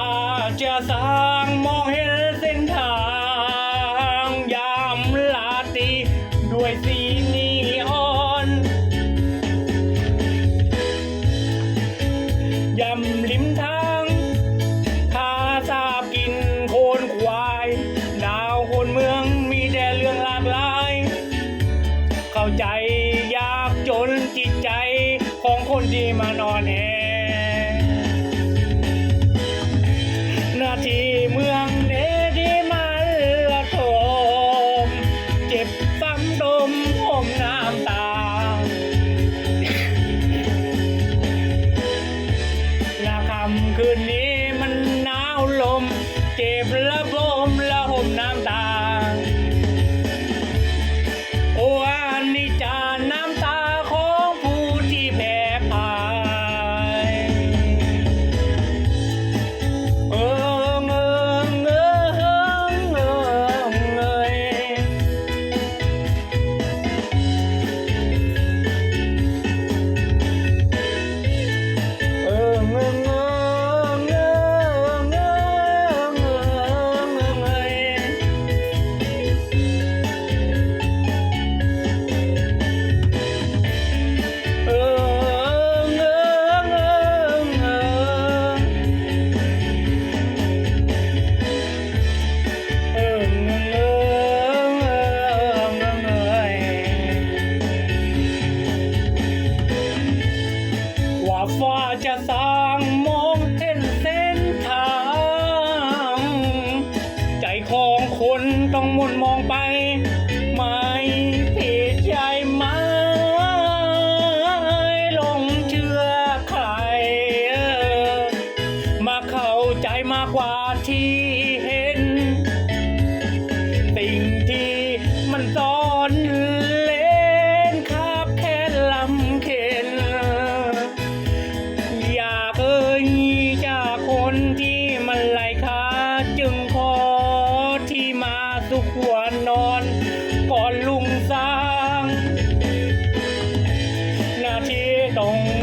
าจะสร้างมองเห็นเส้นทาง ยามลาตีด้วยสีนีออนยำลิมทางทาทราบกินโคนควายดาวคนเมืองมีแต่เรื่องหลากหลาย เข้าใจ 东。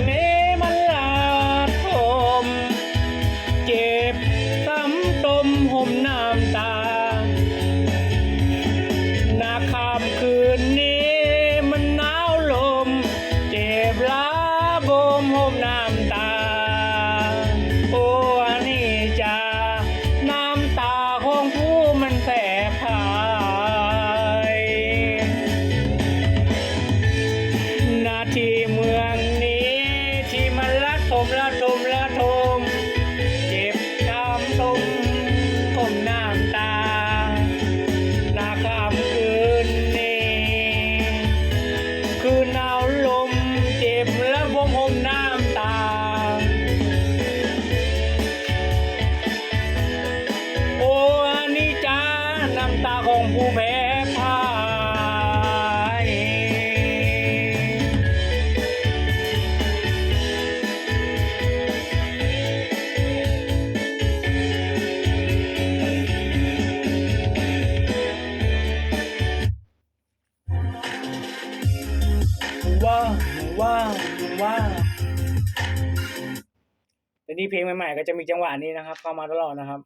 ที่เพลงใหม่ๆก็จะมีจังหวะนี้นะครับ เข้ามาตลอดนะครับ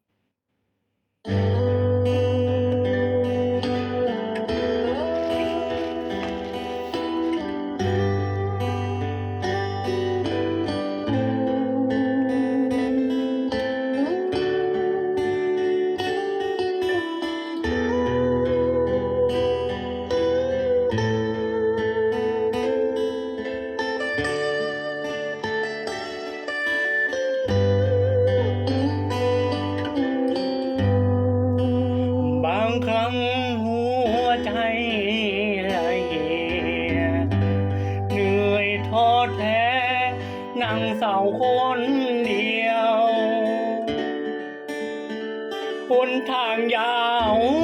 นทางยาว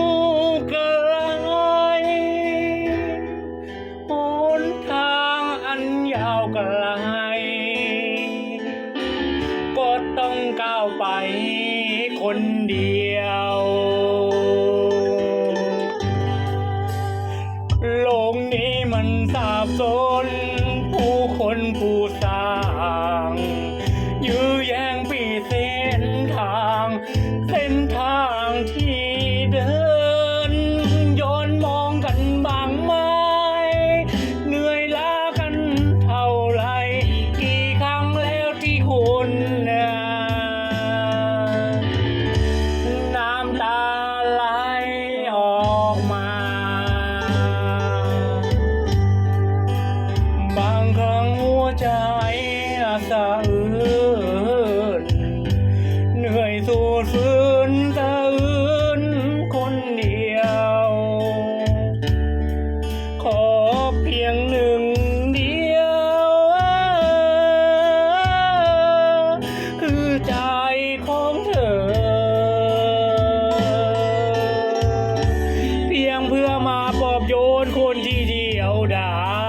สูดฝืนตะอื่นคนเดียว ขอเพียงหนึ่งเดียว คือใจของเธอ เพียงเพื่อมาปอบโยนคนที่เดียวดาย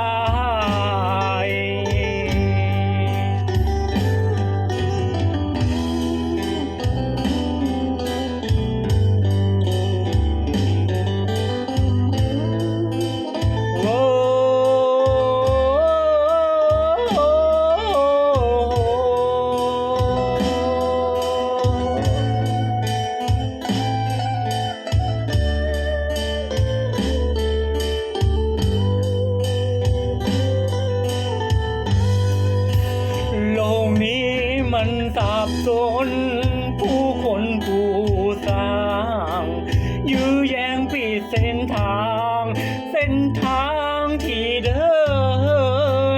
เส้นทาง เส้นทางที่เดิ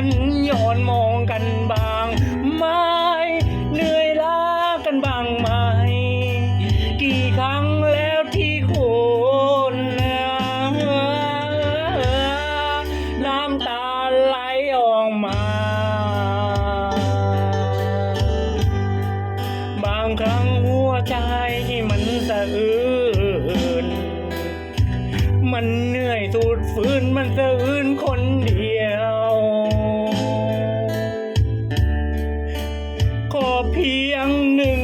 น ย้อนมองกันบางไม่เหนื่อยล้ากันบางไม่กี่ครั้งแล้วที่คนน้ำตา อียงหนึ่ง